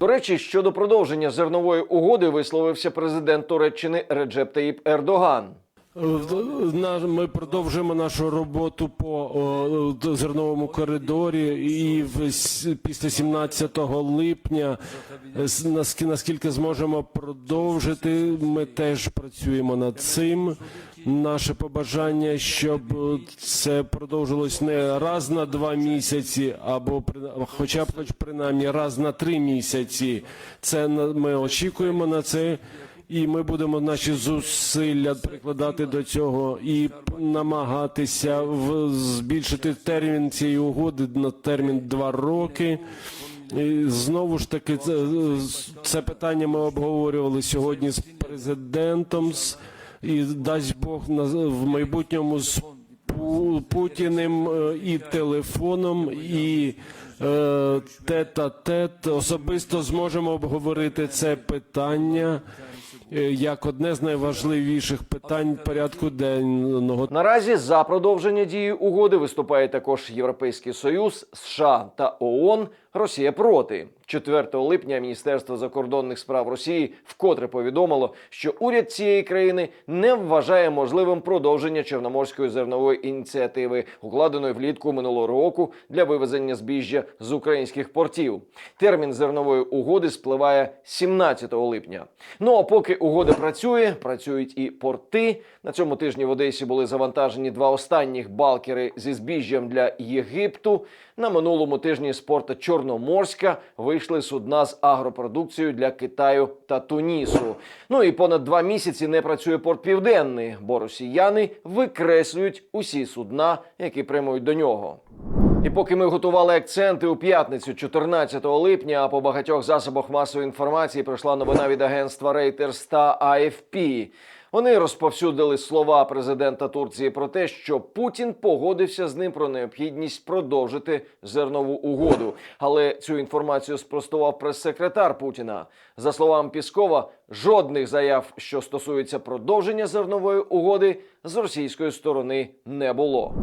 До речі, щодо продовження зернової угоди висловився президент Туреччини Реджеп Таїп Ердоган. Ми продовжуємо нашу роботу по зерновому коридорі, і після 17 липня, наскільки зможемо продовжити, ми теж працюємо над цим. Наше побажання, щоб це продовжилось не раз на два місяці, або хоча б хоч принаймні раз на три місяці. Це ми очікуємо на це. І ми будемо наші зусилля прикладати до цього і намагатися збільшити термін цієї угоди на термін два роки. І знову ж таки, це, це питання ми обговорювали сьогодні з президентом. з- І дасть Бог в майбутньому з Путіним е, і телефоном, і е, тет-а-тет особисто зможемо обговорити це питання е, як одне з найважливіших питань порядку денного. Наразі за продовження дії угоди виступає також Європейський Союз, США та ООН. Росія проти 4 липня Міністерство закордонних справ Росії вкотре повідомило, що уряд цієї країни не вважає можливим продовження Чорноморської зернової ініціативи, укладеної влітку минулого року для вивезення збіжжя з українських портів. Термін зернової угоди спливає 17 липня. Ну а поки угода працює, працюють і порти. На цьому тижні в Одесі були завантажені два останніх балкери зі збіжжям для Єгипту. На минулому тижні з порта Чорноморська вийшли судна з агропродукцією для Китаю та Тунісу. Ну і понад два місяці не працює порт Південний, бо росіяни викреслюють усі судна, які прямують до нього. І поки ми готували акценти у п'ятницю, 14 липня, а по багатьох засобах масової інформації прийшла новина від агентства Reuters та AFP. Вони розповсюдили слова президента Турції про те, що Путін погодився з ним про необхідність продовжити зернову угоду. Але цю інформацію спростував прес-секретар Путіна. За словами Піскова, жодних заяв, що стосуються продовження зернової угоди, з російської сторони не було.